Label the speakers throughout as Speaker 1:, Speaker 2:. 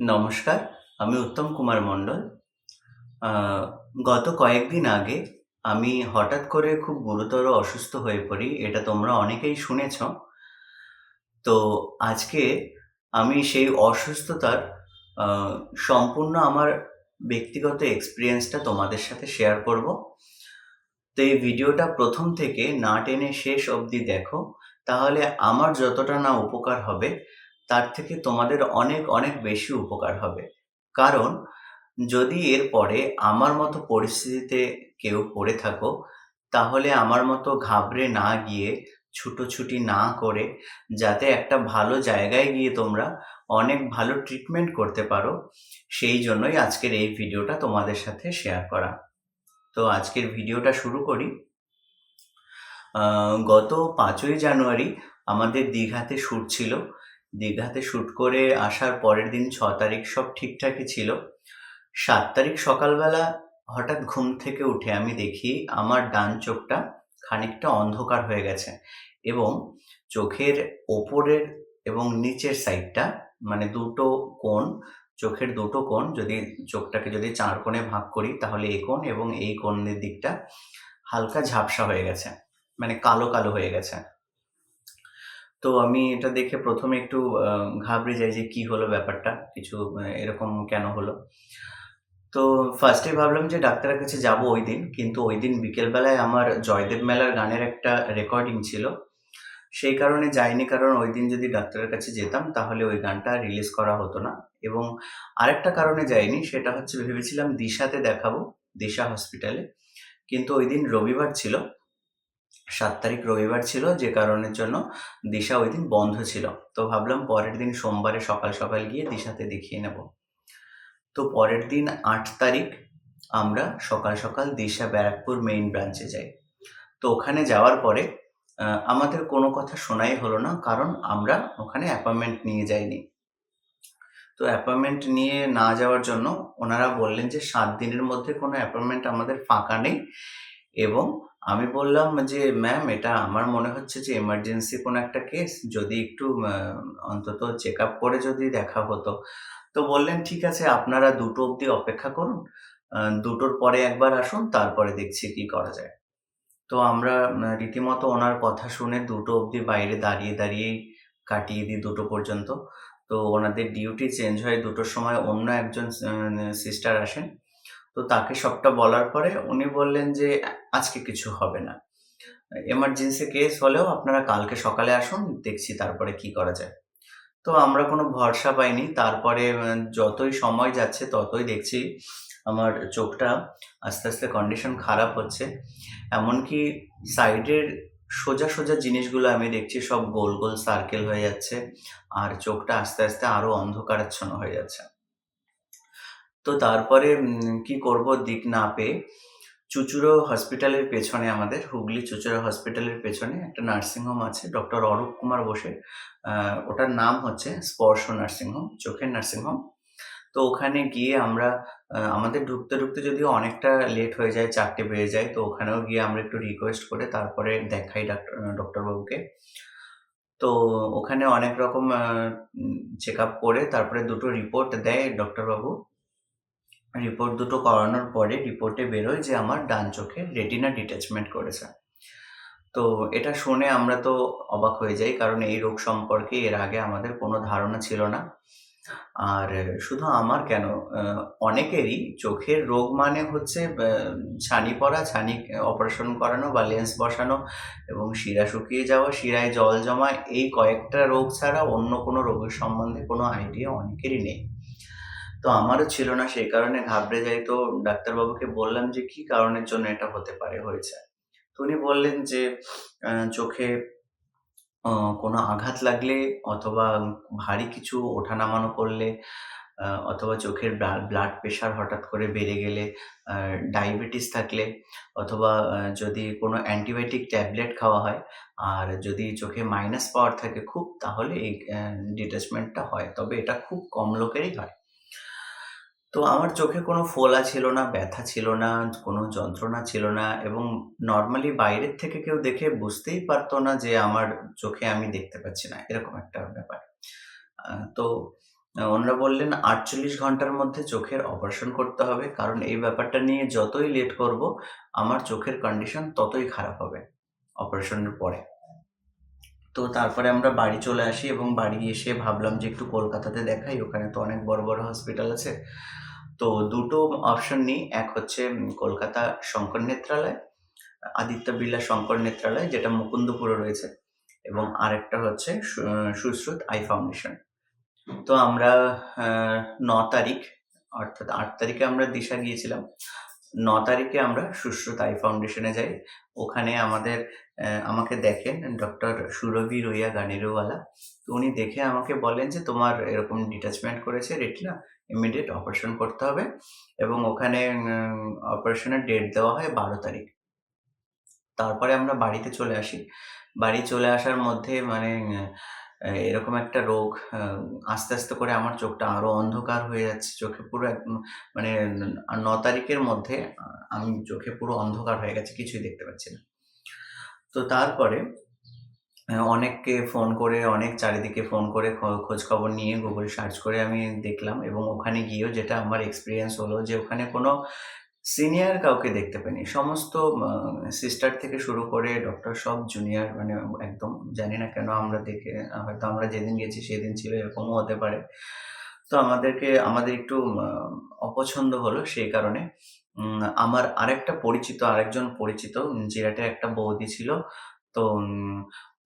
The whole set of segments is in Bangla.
Speaker 1: নমস্কার, আমি উত্তম কুমার মণ্ডল। গত কয়েকদিন আগে আমি হঠাৎ করে খুব গুরুতর অসুস্থ হয়ে পড়ি। এটা তোমরা অনেকেই শুনেছ। তো আজকে আমি সেই অসুস্থতার সম্পূর্ণ আমার ব্যক্তিগত এক্সপিরিয়েন্সটা তোমাদের সাথে শেয়ার করব। তো এই ভিডিওটা প্রথম থেকে না টেনে শেষ অবধি দেখো। তাহলে আমার যতটা না উপকার হবে, তার থেকে তোমাদের অনেক, অনেক বেশি উপকার হবে। কারণ যদি এরপরে আমার মতো পরিস্থিতিতে কেউ পড়ে থাকো, তাহলে আমার মতো ঘাবড়ে না গিয়ে, ছুটোছুটি না করে, যাতে একটা ভালো জায়গায় গিয়ে তোমরা অনেক ভালো ট্রিটমেন্ট করতে পারো, সেই জন্যই আজকের এই ভিডিওটা তোমাদের সাথে শেয়ার করা। তো আজকের ভিডিওটা শুরু করি। গত পাঁচই জানুয়ারি আমাদের দীঘাতে শ্যুট ছিল। দীঘাতে শ্যুট করে আসার পরের দিন ছ তারিখ সব ঠিকঠাকই ছিল। সাত তারিখ সকালবেলা হঠাৎ ঘুম থেকে উঠে আমি দেখি আমার ডান চোখটা খানিকটা অন্ধকার হয়ে গেছে এবং চোখের ওপরের এবং নিচের সাইডটা মানে দুটো কোণ, চোখের দুটো কোণ যদি চোখটাকে যদি চার কোণে ভাগ করি তাহলে এই কোণ এবং এই কোণের দিকটা হালকা ঝাপসা হয়ে গেছে। মানে কালো, কালো হয়ে গেছে। তো আমি এটা দেখে প্রথমে একটু ঘাবড়ে যাই যে কি হলো ব্যাপারটা? কিছু এরকম কেন হলো? তো ফার্স্টে ভাবলাম যে ডাক্তারের কাছে যাব দিন কিন্তু ওই দিন বিকেলবেলায় আমার জয়দেব মেলার গানের একটা রেকর্ডিং ছিল। সেই কারণে যাইনি কারণ ওই দিন যদি ডাক্তারের কাছে যেতাম তাহলে ওই গানটা রিলিজ করা হতো না এবং আরেকটা কারণে যাইনি সেটা হচ্ছে ভেবেছিলাম দিশাতে দেখাবো, দিশা হসপিটালে। কিন্তু ওই দিন রবিবার ছিল। ৭ তারিখ রবিবার ছিল যে কারণের জন্য দিশা ওই দিন বন্ধ ছিল। তো ভাবলাম পরের দিন সোমবারে সকাল, সকাল গিয়ে দিশাতে দেখিয়ে নেব। তো পরের দিন আট তারিখ আমরা সকাল, সকাল দিশা ব্যারাকপুর মেইন ব্রাঞ্চে যাই। তো ওখানে যাওয়ার পরে আমাদের কোনো কথা শোনাই হলো না কারণ আমরা ওখানে অ্যাপয়েন্টমেন্ট নিয়ে যাইনি। তো অ্যাপয়েন্টমেন্ট নিয়ে না যাওয়ার জন্য ওনারা বললেন যে সাত দিনের মধ্যে কোনো অ্যাপয়েন্টমেন্ট আমাদের ফাঁকা নেই এবং আমি বললাম যে, "ম্যাম এটা আমার মনে হচ্ছে যে এমার্জেন্সি কোনো একটা কেস। যদি একটু অন্তত চেক আপ করে যদি দেখা হতো।" তো বললেন, "ঠিক আছে আপনারা দুটো অবধি অপেক্ষা করুন। দুটোর পরে একবার আসুন তারপরে দেখছি কি করা যায়।" তো আমরা রীতিমতো ওনার কথা শুনে দুটো অবধি বাইরে দাঁড়িয়ে, দাঁড়িয়েই কাটিয়ে দিই দুটো পর্যন্ত। তো ওনাদের ডিউটি চেঞ্জ হয় দুটোর সময় অন্য একজন সিস্টার আসেন। তো তাকে সবটা বলার পরে উনি বললেন যে, আজকে কিছু হবে না। এমার্জেন্সি কেস হলেও আপনারা কালকে সকালে আসুন, দেখছি তারপরে কি করা যায়।" তো আমরা কোনো ভরসা পাইনি। তারপরে যতই সময় যাচ্ছে ততই দেখছি আমার চোখটা আস্তে, আস্তে কন্ডিশন খারাপ হচ্ছে। এমনকি সাইডের সোজা, সোজা জিনিসগুলো আমি দেখছি সব গোল, গোল সার্কেল হয়ে যাচ্ছে। আর চোখটা আস্তে, আস্তে আরও অন্ধকারাচ্ছন্ন হয়ে যাচ্ছে। তো তারপরে কি করব দিক না পেয়ে চুঁচুড়ো হসপিটালের পেছনে আমাদের হুগলি চুঁচুড়া হসপিটালের পেছনে একটা নার্সিং হোম আছে ডক্টর অরূপ কুমার বোসের। আ ওটার নাম হচ্ছে স্পর্শ নার্সিং হোম, চোখের নার্সিং হোম। তো ওখানে গিয়ে আমরা আমাদের ঢুকতে, ঢুকতে যদিও অনেকটা লেট হয়ে যায়, চারটে বেজে যায়। তো ওখানেও গিয়ে আমরা একটু রিকোয়েস্ট করে তারপরে দেখাই ডাক্তার ডক্টরবাবুকে। তো ওখানে অনেক রকম চেক চেকআপ করে তারপরে দুটো রিপোর্ট দেয় ডক্টরবাবু। রিপোর্ট দুটো করানোর পরে রিপোর্টে বেরোয় যে আমার ডান চোখে রেটিনা ডিট্যাচমেন্ট করেছে। তো এটা শুনে আমরা তো অবাক হয়ে যাই কারণ এই রোগ সম্পর্কে এর আগে আমাদের কোনো ধারণা ছিল না। আর শুধু আমার কেন অনেকেরই চোখের রোগ মানে হচ্ছে ছানি পড়া, ছানি অপারেশন করানো বা লেন্স বসানো এবং শিরা শুকিয়ে যাওয়া, শিরায় জল জমা এই কয়েকটা রোগ ছাড়া অন্য কোনো রোগের সম্বন্ধে কোনো আইডিয়া অনেকেরই নেই। তো আমারও ছিল না সেই কারণে ঘাবড়ে যাই। তো ডাক্তারবাবুকে বললাম যে, "কি কারণের জন্য এটা হতে পারে হয়েছে?" তো উনি বললেন যে, চোখে কোনো আঘাত লাগলে অথবা ভারী কিছু ওঠা-নামানো করলে আ অথবা চোখের ব্লা ব্লাড প্রেশার হঠাৎ করে বেড়ে গেলে, ডায়াবেটিস থাকলে অথবা যদি কোনো অ্যান্টিবায়োটিক ট্যাবলেট খাওয়া হয়, আর যদি চোখে মাইনাস পাওয়ার থাকে খুব তাহলে এই অ্যা ডিট্যাচমেন্টটা হয়। তবে এটা খুব কম লোকেরই হয়। তো আমার চোখে কোনো ফোলা ছিল না, ব্যথা ছিল না, কোনো যন্ত্রণা ছিল না এবং নরমালি বাইরের থেকে কেউ দেখে বুঝতেই পারত না যে আমার চোখে আমি দেখতে পাচ্ছি না। এরকম একটা ব্যাপার। তো ওনারা বললেন ৪৮ ঘণ্টার মধ্যে চোখের অপারেশন করতে হবে। কারণ এই ব্যাপারটা নিয়ে যতই লেট করব, আমার চোখের কন্ডিশন ততই খারাপ হবে অপারেশনের পরে। তো তারপরে আমরা বাড়ি চলে আসি এবং বাড়ি এসে ভাবলাম যে একটু কলকাতাতে দেখাই। ওখানে তো অনেক বড়, বড় হসপিটাল আছে। তো দুটো অপশন নিই। এক হচ্ছে কলকাতা শঙ্কর নেত্রালয়, আদিত্য বিড়লা শঙ্কর নেত্রালয় যেটা মুকুন্দপুরে রয়েছে এবং আরেকটা হচ্ছে সুশ্রুত আই ফাউন্ডেশন। তো আমরা ন তারিখ অর্থাৎ আট তারিখে আমরা দিশা গিয়েছিলাম। ন তারিখে আমরা সুশ্রুত আই ফাউন্ডেশনে যাই। ওখানে আমাদের আমাকে দেখেন ডক্টর সুরভি রইয়া গানিরুওয়ালা। তো উনি দেখে আমাকে বলেন যে, "তোমার এরকম ডিটাচমেন্ট করেছে রেটিনা, ইমিডিয়েট অপারেশন করতে হবে" এবং ওখানে অপারেশনের ডেট দেওয়া হয় ১২ তারিখ। তারপরে আমরা বাড়িতে চলে আসি। বাড়ি চলে আসার মধ্যে মানে এরকম একটা রোগ আস্তে, আস্তে করে আমার চোখটা আরও অন্ধকার হয়ে যাচ্ছে। চোখে পুরো মানে ন তারিখের মধ্যে আমি চোখে পুরো অন্ধকার হয়ে গেছে। কিছুই দেখতে পাচ্ছি না। তো তারপরে অনেককে ফোন করে, অনেক চারিদিকে ফোন করে খ খোঁজখবর নিয়ে Google সার্চ করে আমি দেখলাম এবং ওখানে গিয়েও যেটা আমার এক্সপেরিয়েন্স হলো যে ওখানে কোনো সিনিয়র কাউকে দেখতে পাইনি। সমস্ত সিস্টার থেকে শুরু করে ডক্টর সব জুনিয়র মানে একদম জানি না কেন আমরা দেখে হয়তো আমরা যেদিন গেছি সেদিন ছিল এরকমও হতে পারে। তো আমাদেরকে আমাদের একটু অপছন্দ হলো সেই কারণে আমার আরেকটা পরিচিত আরেকজন পরিচিত জিরাটের একটা বৌদি ছিল। তো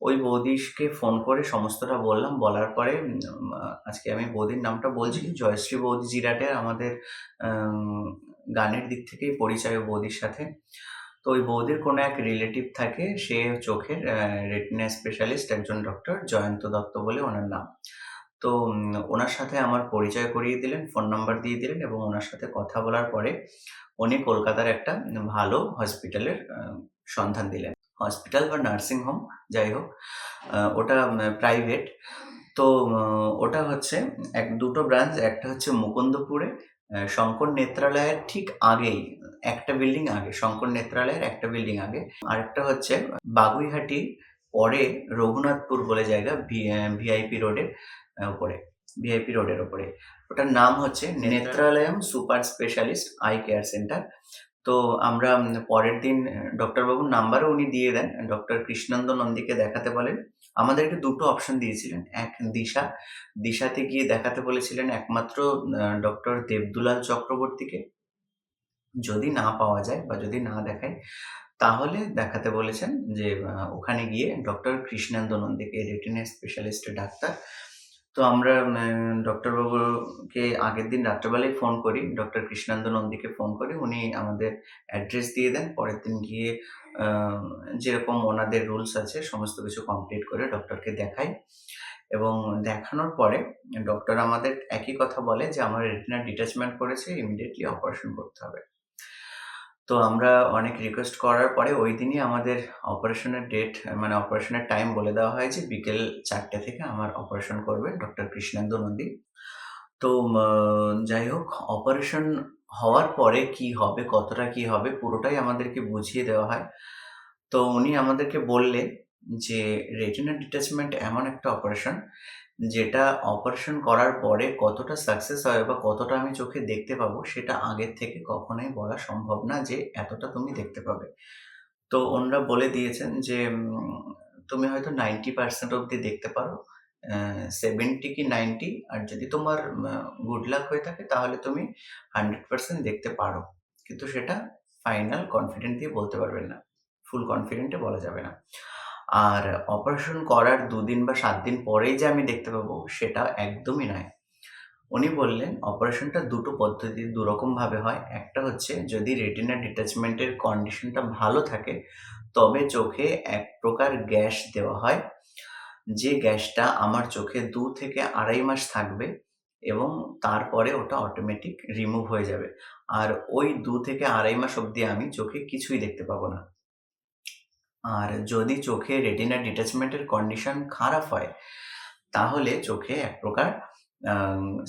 Speaker 1: ওই বৌদিকে ফোন করে সমস্তটা বললাম। বলার পরে আজকে আমি বৌদির নামটা বলছি। জয়শ্রী বৌদি জিরাটের আমাদের গানের দিক থেকেই পরিচয় বৌদির সাথে। তো ওই বৌদির কোনো এক রিলেটিভ থাকে। সে চোখের রেটিনা স্পেশালিস্ট একজন ডক্টর জয়ন্ত দত্ত বলে ওনার নাম। তো ওনার সাথে আমার পরিচয় করিয়ে দিলেন, ফোন নাম্বার দিয়ে দিলেন এবং ওনার সাথে কথা বলার পরে উনি কলকাতার একটা ভালো হসপিটালের সন্ধান দিলেন। হসপিটাল বা নার্সিং হোম যাই হোক। ওটা প্রাইভেট। তো ওটা হচ্ছে এক দুটো ব্রাঞ্চ। একটা হচ্ছে মুকুন্দপুরে শঙ্কর নেত্রালয়ের ঠিক আগেই, একটা বিল্ডিং আগে। শঙ্কর নেত্রালয়ের একটা বিল্ডিং আগে। আরেকটা হচ্ছে বাগুইহাটির পরে রঘুনাথপুর বলে জায়গা ভিআইপি রোডের উপরে। ভিআইপি রোডের উপরে। ওটার নাম হচ্ছে Netralayam super specialist eye care centre. তো আমরা পরের দিন ডক্টর বাবুর নাম্বারও উনি দিয়ে দেন। ডক্টর কৃষ্ণেন্দু নন্দীকে দেখাতে বলেন। আমাদেরকে দুটো অপশন দিয়েছিলেন। এক দিশা। দিশাতে গিয়ে দেখাতে বলেছিলেন একমাত্র ডক্টর দেবদুলাল চক্রবর্তীকে। যদি না পাওয়া যায় বা যদি না দেখায়, তাহলে দেখাতে বলেছেন যে ওখানে গিয়ে ডক্টর কৃষ্ণান্দ নন্দীকে রেটিনা স্পেশালিস্ট ডাক্তার। তো আমরা ম্যা ডক্টর বাবুকে আগের দিন রাত্রেবেলায় ফোন করি। ডক্টর কৃষ্ণান্দ নন্দীকে ফোন করি। উনি আমাদের অ্যাড্রেস দিয়ে দেন। পরের দিন গিয়ে যেরকম ওনাদের রুলস আছে সমস্ত কিছু কমপ্লিট করে ডক্টরকে দেখাই এবং দেখানোর পরে ডক্টর আমাদের একই কথা বলে যে, "আমার রেটিনা ডিটাচমেন্ট করেছে, ইমিডিয়েটলি অপারেশন করতে হবে।" তো আমরা অনেক রিকোয়েস্ট করার পরে ওই দিনই আমাদের অপারেশনের ডেট মানে অপারেশনের টাইম বলে দেওয়া হয় যে বিকেল চারটে থেকে আমার অপারেশন করবেন ডক্টর কৃষ্ণেন্দু নন্দী। তো যাই হোক অপারেশন হওয়ার পরে কি হবে, কতটা কি হবে পুরোটাই আমাদেরকে বুঝিয়ে দেওয়া হয়। তো উনি আমাদেরকে বললেন যে, "রেটিনা ডিটাচমেন্ট এমন একটা অপারেশন যেটা অপারেশন করার পরে কতটা সাকসেস হয় বা কতটা আমি চোখে দেখতে পাবো সেটা আগের থেকে কখনোই বলা সম্ভব না যে এতটা তুমি দেখতে পাবে।" তো ওনারা বলে দিয়েছেন যে, "তুমি হয়তো 90% অব্দি দেখতে পারো। সেভেন্টি কি 90 আর যদি তোমার গুড লাক হয়ে থাকে তাহলে তুমি 100% দেখতে পারো। কিন্তু সেটা ফাইনাল কনফিডেন্ট দিয়ে বলতে পারবেন না। ফুল কনফিডেন্টে বলা যাবে না। আর অপারেশন করার দুদিন বা সাত দিন পরেই যে আমি দেখতে পাবো সেটা একদমই নয়।" উনি বললেন, "অপারেশনটা দুটো পদ্ধতি দুরকমভাবে হয়। একটা হচ্ছে যদি রেটিনা ডিটাচমেন্ট এর কন্ডিশনটা ভালো থাকে তবে চোখে এক প্রকার গ্যাস দেওয়া হয়। যে গ্যাসটা আমার চোখে দু থেকে ২.৫ মাস থাকবে এবং তারপরে ওটা অটোমেটিক রিমুভ হয়ে যাবে। আর ওই দু থেকে ২.৫ মাস অবধি আমি চোখে কিছুই দেখতে পাবো না।" আর যদি চোখে রেটিনা ডিটাচমেন্ট এর কন্ডিশন খারাপ হয়, তাহলে চোখে এক প্রকার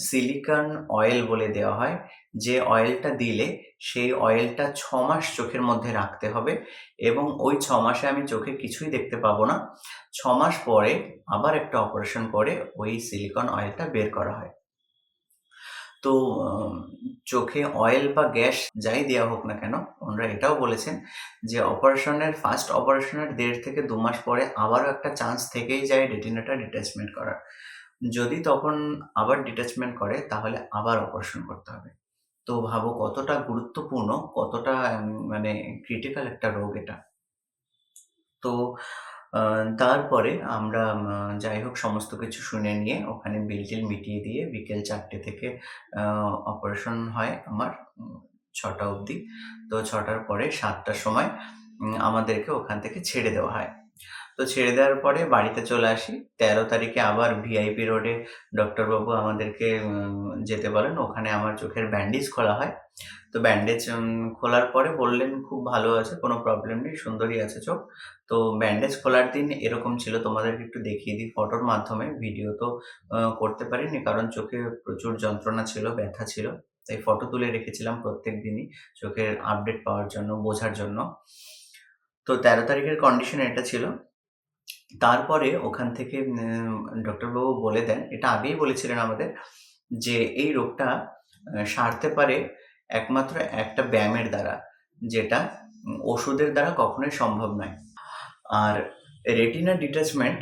Speaker 1: সিলিকন অয়েল বলে দেওয়া হয়। যে অয়েলটা দিলে সেই অয়েলটা ছ মাস চোখের মধ্যে রাখতে হবে এবং ওই ৬ মাসে আমি চোখে কিছুই দেখতে পাবো না। ৬ মাস পরে আবার একটা অপারেশন করে ওই সিলিকন অয়েলটা বের করা হয়। তো চোখে অয়েল বা গ্যাস যাই দেয়া হোক না কেন, ওনারা এটাও বলেছেন যে অপারেশনের ফার্স্ট অপারেশনের দেড় থেকে দু মাস পরে আবারও একটা চান্স থেকেই যায় রেটিনাটা ডিট্যাচমেন্ট করার। যদি তখন আবার ডিট্যাচমেন্ট করে তাহলে আবার অপারেশন করতে হবে। তো ভাবো কতটা গুরুত্বপূর্ণ, কতটা মানে ক্রিটিক্যাল একটা রোগ এটা। তো তারপরে আমরা যাই হোক, সমস্ত কিছু শুনে নিয়ে ওখানে বিল-টিল মিটিয়ে দিয়ে বিকেল চারটে থেকে অপারেশন হয় আমার ছটা ৬ঃ০০ অবধি। তো ছটার পরে সাতটার সময় আমাদেরকে ওখান থেকে ছেড়ে দেওয়া হয়। তো ছেড়ে দেওয়ার পরে বাড়িতে চলে আসি। ১৩ তারিখে আবার ভিআইপি রোডে ডক্টরবাবু আমাদেরকে যেতে বলেন। ওখানে আমার চোখের ব্যান্ডেজ খোলা হয়। তো ব্যান্ডেজ খোলার পরে বললেন, "খুব ভালো আছে, কোনো প্রবলেম নেই, সুন্দরই আছে চোখ।" তো ব্যান্ডেজ খোলার দিন এরকম ছিল তোমাদেরকে একটু দেখিয়ে দিই ফটোর মাধ্যমে। ভিডিও তো করতে পারিনি কারণ চোখে প্রচুর যন্ত্রণা ছিল, ব্যথা ছিল। তাই ফটো তুলে রেখেছিলাম প্রত্যেক দিনই চোখের আপডেট পাওয়ার জন্য, বোঝার জন্য। তো ১৩ তারিখের কন্ডিশন এটা ছিল। তারপরে ওখান থেকে ডক্টরবাবু বলে দেন, এটা আগেই বলেছিলেন আমাদের যে এই রোগটা সারতে পারে একমাত্র একটা ব্যায়ামের দ্বারা। যেটা ওষুধের দ্বারা কখনোই সম্ভব নয়। আর রেটিনা ডিট্যাচমেন্ট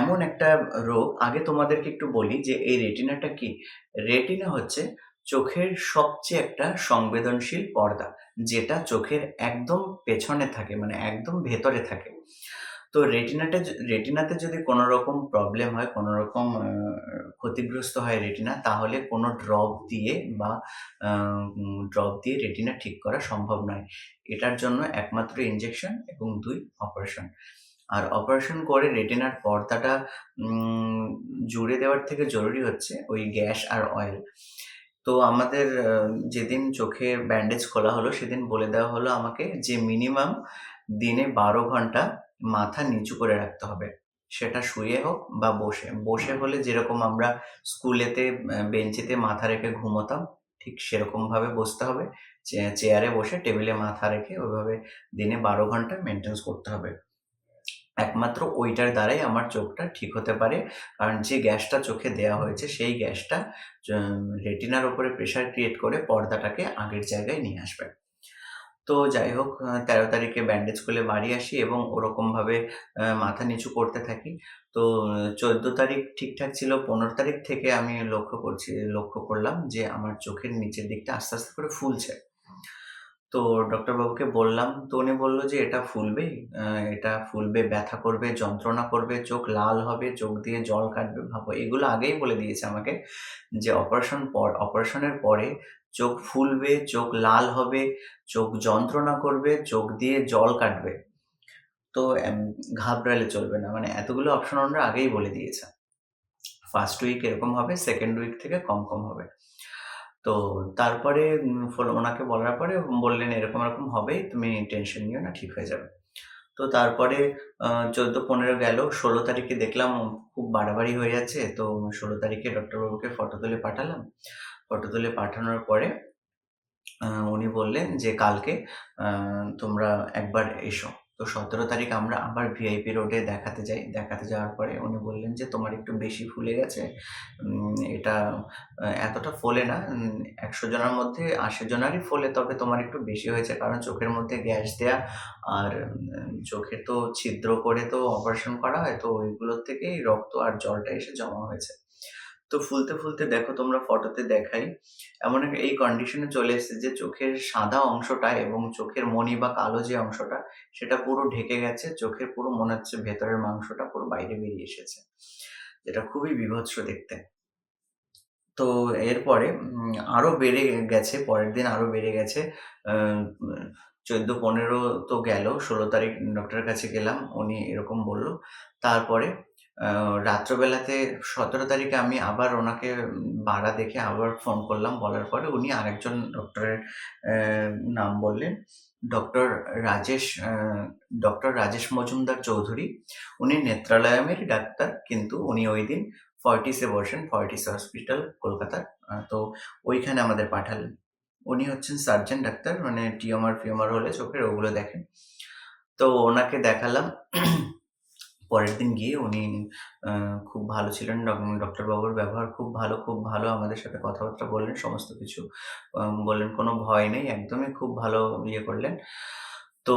Speaker 1: এমন একটা রোগ, আগে তোমাদেরকে একটু বলি যে এই রেটিনাটা কি? রেটিনা হচ্ছে চোখের সবচেয়ে একটা সংবেদনশীল পর্দা। যেটা চোখের একদম পেছনে থাকে, মানে একদম ভেতরে থাকে। তো রেটিনাটা রেটিনাতে যদি কোনো রকম প্রবলেম হয়, কোনো রকম ক্ষতিগ্রস্ত হয় রেটিনা তাহলে কোনো ড্রপ দিয়ে বা ড্রপ দিয়ে রেটিনা ঠিক করা সম্ভব নয়। এটার জন্য একমাত্র ইনজেকশন এবং দুই অপারেশন। আর অপারেশন করে রেটিনার পর্দাটা জুড়ে দেওয়ার থেকে জরুরি হচ্ছে ওই গ্যাস আর অয়েল। তো আমাদের যেদিন চোখে ব্যান্ডেজ খোলা হলো সেদিন বলে দেওয়া হলো আমাকে যে মিনিমাম দিনে ১২ ঘণ্টা মাথা নিচু করে রাখতে হবে। সেটা শুয়ে হোক বা বসে। বসে হলে যেরকম আমরা স্কুলেতে বেঞ্চিতে মাথা রেখে ঘুমোতাম, ঠিক সেরকমভাবে বসতে হবে। চেয়ারে বসে টেবিলে মাথা রেখে ওইভাবে দিনে ১২ ঘণ্টা মেইনটেন্যান্স করতে হবে। একমাত্র ওইটার দ্বারাই আমার চোখটা ঠিক হতে পারে। কারণ যে গ্যাসটা চোখে দেয়া হয়েছে সেই গ্যাসটা রেটিনার উপরে প্রেশার ক্রিয়েট করে পর্দাটাকে আগের জায়গায় নিয়ে আসবে। তো যাই হোক তেরো তারিখে ব্যান্ডেজ খুলে বাড়ি আসি এবং ওরকমভাবে মাথা নিচু করতে থাকি। তো ১৪ তারিখ ঠিকঠাক ছিল। ১৫ তারিখ থেকে আমি লক্ষ্য করছি লক্ষ্য করলাম যে আমার চোখের নিচের দিকটা আস্তে, আস্তে করে ফুলছে। তো ডক্টরবাবুকে বললাম, তো উনি বলল যে, "এটা ফুলবে এটা ফুলবে, ব্যথা করবে, যন্ত্রণা করবে, চোখ লাল হবে, চোখ দিয়ে জল কাটবে।" ভাবো এগুলো আগেই বলে দিয়েছে আমাকে যে অপারেশন পর অপারেশনের পরে চোখ ফুলবে, চোখ লাল হবে, চোখ যন্ত্রণা করবে, চোখ দিয়ে জল কাটবে। তো ঘাবড়ালে চলবে না। মানে এতগুলো অপশন ওনারা আগেই বলে দিয়েছে। ফার্স্ট উইক এরকম হবে, সেকেন্ড উইক থেকে কম, কম হবে। তো তারপরে ওনাকে বলার পরে বললেন, "এরকম, এরকম হবেই। তুমি টেনশন নিও না, ঠিক হয়ে যাবে।" তো তারপরে আ ১৪-১৫ গেল। ১৬ তারিখে দেখলাম খুব বাড়াবাড়ি হয়ে যাচ্ছে। তো ১৬ তারিখে ডক্টরবাবুকে ফটো তুলে পাঠালাম। ফটো তুলে পাঠানোর পরে উনি বললেন যে, "কালকে তোমরা একবার এসো।" তো ১৭ তারিখ আমরা আবার ভিআইপি রোডে দেখাতে যাই। দেখাতে যাওয়ার পরে উনি বললেন যে, "তোমার একটু বেশি ফুলে গেছে। এটা এতটা ফোলে না। একশো ১০০ জনের মধ্যে ৮০ জনেরই ফোলে। তবে তোমার একটু বেশি হয়েছে। কারণ চোখের মধ্যে গ্যাস দেয়া আর চোখে তো ছিদ্র করে তো অপারেশন করা হয়। তো ওইগুলোর থেকেই রক্ত আর জলটা এসে জমা হয়েছে।" তো ফুলতে, ফুলতে দেখো তোমরা ফটোতে দেখাই। এমন এই কন্ডিশনে চলে এসেছে যে চোখের সাদা অংশটা এবং চোখের মণি বা কালো যে অংশটা সেটা পুরো ঢেকে গেছে। চোখের পুরো মনে হচ্ছে ভেতরের মাংসটা পুরো বাইরে বেরিয়ে এসেছে। যেটা খুবই বীভৎস দেখতে। তো এরপরে উম আরও বেড়ে গেছে। পরের দিন আরও বেড়ে গেছে। আ ১৪-১৫ তো গেল। ১৬ তারিখ ডক্টরের কাছে গেলাম। উনি এরকম বলল। তারপরে রাত্রবেলাতে ১৭ তারিখে আমি আবার ওনাকে বাড়া দেখে আবার ফোন করলাম। বলার পরে উনি আরেকজন ডক্টরের নাম বললেন। Doctor Rajesh doctor Rajesh Majumdar Chowdhury. উনি নেত্রালয়েরই ডাক্তার। কিন্তু উনি ওই দিন ফর্টিসে বসেন। ফর্টিস হসপিটাল কলকাতার। তো ওইখানে আমাদের পাঠালেন। উনি হচ্ছেন সার্জন ডাক্তার। মানে টিউমার-ফিউমার হলে চোখের ওগুলো দেখেন। তো ওনাকে দেখালাম। পরের দিন গিয়ে উনি খুব ভালো ছিলেন। ডক ডক্টরবাবুর ব্যবহার খুব ভালো, খুব ভালো আমাদের সাথে কথাবার্তা বললেন সমস্ত কিছু। বললেন কোনো ভয় নেই। একদমই খুব ভালো ইয়ে করলেন। তো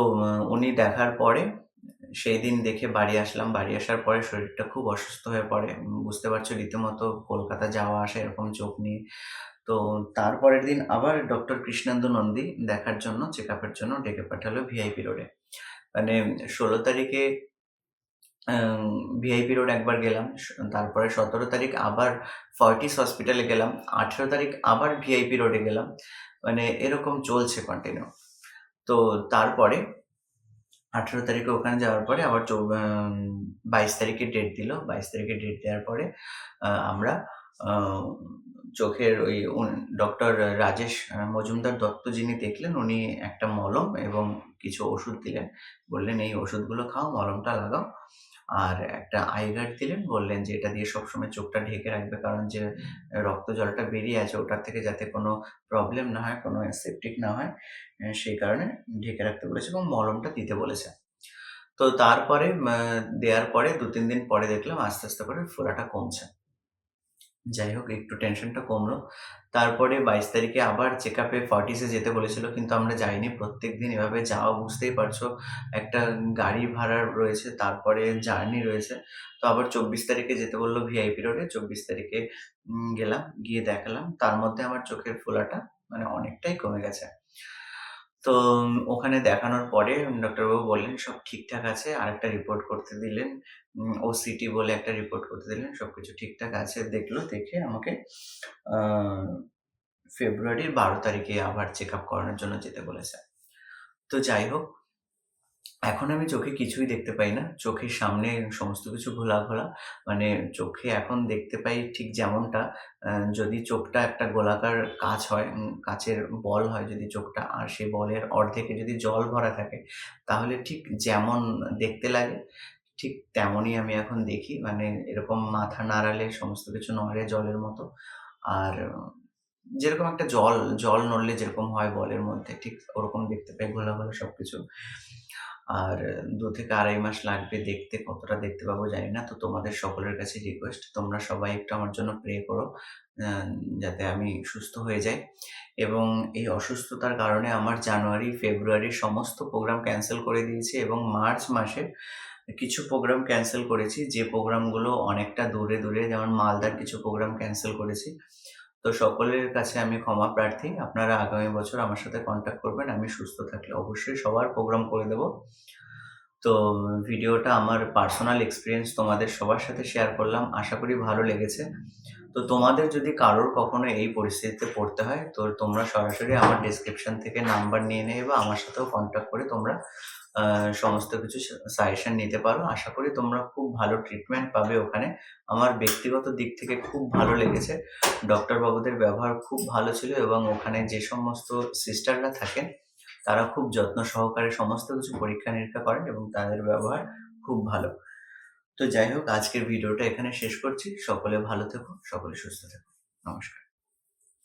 Speaker 1: উনি দেখার পরে সেই দিন দেখে বাড়ি আসলাম। বাড়ি আসার পরে শরীরটা খুব অসুস্থ হয়ে পড়ে। বুঝতে পারছ রীতিমতো কলকাতা যাওয়া আসা এরকম চোখ নিয়ে। তো তারপরের দিন আবার ডক্টর কৃষ্ণেন্দু নন্দী দেখার জন্য চেক এর জন্য ডেকে পাঠালো ভিআইপি রোডে। মানে ১৬ তারিখে ভিআইপি রোড একবার গেলাম। তারপরে ১৭ তারিখ আবার ফর্টিস হসপিটালে গেলাম। ১৮ তারিখ আবার ভিআইপি রোডে গেলাম। মানে এরকম চলছে কন্টিনিউ। তো তারপরে ১৮ তারিখে ওখানে যাওয়ার পরে আবার ২২ তারিখে ডেট দিল। ২২ তারিখে ডেট দেওয়ার পরে আমরা চোখের ওই ডক্টর রাজেশ মজুমদার দত্ত যিনি দেখলেন উনি একটা মলম এবং কিছু ওষুধ দিলেন। বললেন, "এই ওষুধগুলো খাও, মলমটা লাগাও।" আর একটা আই গার্ড দিলেন। বললেন যে, "এটা দিয়ে সবসময় চোখটা ঢেকে রাখবে। কারণ যে রক্ত জলটা বেরিয়ে আছে ওটার থেকে যাতে কোনো প্রবলেম না হয়, কোনো অ্যাসেপ্টিক না হয়, সেই কারণে ঢেকে রাখতে বলেছে এবং মলমটা দিতে বলেছে।" তো তারপরে দেওয়ার পরে ২-৩ দিন পরে দেখলাম আস্তে, আস্তে করে ফোলাটা কমছে। যাই হোক একটু টেনশনটা কমলো। তারপরে ২২ তারিখে আবার চেক আপে ফর্টিসে যেতে বলেছিল কিন্তু আমরা যাইনি। প্রত্যেক দিন এভাবে যাওয়া বুঝতেই পারছ একটা গাড়ি ভাড়া রয়েছে, তারপরে জার্নি রয়েছে। তো আবার ২৪ তারিখে যেতে বলল ভিআইপি রোডে। ২৪ তারিখে গেলাম, গিয়ে দেখালাম। তার মধ্যে আমার চোখের ফোলাটা মানে অনেকটাই কমে গেছে। তো ওখানে দেখানোর পরে ডক্টরবাবু বললেন, "সব ঠিকঠাক আছে।" আর একটা রিপোর্ট করতে দিলেন। ও সিটি বলে একটা রিপোর্ট করতে দিলেন। সব কিছু ঠিকঠাক আছে দেখল। দেখে আমাকে ফেব্রুয়ারির ১২ তারিখে আবার চেক আপ করানোর জন্য যেতে বলেছে। তো যাই হোক এখন আমি চোখে কিছুই দেখতে পাই না। চোখের সামনে সমস্ত কিছু ঘোলা, ঘোলা। মানে চোখে এখন দেখতে পাই ঠিক যেমনটা যদি চোখটা একটা গোলাকার কাঁচ হয়, উম কাঁচের বল হয় যদি চোখটা আর সেই বলের অর্ধেকে যদি জল ভরা থাকে, তাহলে ঠিক যেমন দেখতে লাগে ঠিক তেমনই আমি এখন দেখি। মানে এরকম মাথা নাড়ালে সমস্ত কিছু নড়ে জলের মতো। আর যেরকম একটা জল, জল নড়লে যেরকম হয় বলের মধ্যে ঠিক ওরকম দেখতে পাই ঘোলা, ঘোলা সবকিছু। আর ২ থেকে ২.৫ মাস লাগবে দেখতে। কতটা দেখতে পাবো জানি না। তো তোমাদের সকলের কাছে রিকোয়েস্ট তোমরা সবাই একটু আমার জন্য প্রে করো। যাতে আমি সুস্থ হয়ে যাই। এবং এই অসুস্থতার কারণে আমার জানুয়ারি, ফেব্রুয়ারির সমস্ত প্রোগ্রাম ক্যান্সেল করে দিয়েছি এবং মার্চ মাসের কিছু প্রোগ্রাম ক্যান্সেল করেছি। যে প্রোগ্রামগুলো অনেকটা দূরে, দূরে যেমন মালদার কিছু প্রোগ্রাম ক্যান্সেল করেছি। তো সকলের কাছে আমি ক্ষমা প্রার্থী। আপনারা আগামী বছর আমার সাথে কন্ট্যাক্ট করবেন। আমি সুস্থ থাকলে অবশ্যই সবার প্রোগ্রাম করে দেব। তো ভিডিওটা আমার পার্সোনাল এক্সপিরিয়েন্স তোমাদের সবার সাথে শেয়ার করলাম। আশা করি ভালো লেগেছে। তো তোমাদের যদি কারোর কখনো এই পরিস্থিতিতে পড়তে হয়, তো তোমরা সরাসরি আমার ডেসক্রিপশন থেকে নাম্বার নিয়ে নেবে বা আমার সাথেও কন্ট্যাক্ট করে তোমরা সমস্ত কিছু সাজেশন নিতে পারো। আশা করি তোমরা খুব ভালো ট্রিটমেন্ট পাবে ওখানে। আমার ব্যক্তিগত দিক থেকে খুব ভালো লেগেছে। ডক্টরবাবুদের ব্যবহার খুব ভালো ছিল এবং ওখানে যে সমস্ত সিস্টাররা থাকেন, তারা খুব যত্ন সহকারে সমস্ত কিছু পরীক্ষা-নিরীক্ষা করেন এবং তাদের ব্যবহার খুব ভালো। তো যাই হোক আজকের ভিডিওটা এখানে শেষ করছি। সকলে ভালো থেকো, সকলে সুস্থ থেকো। নমস্কার।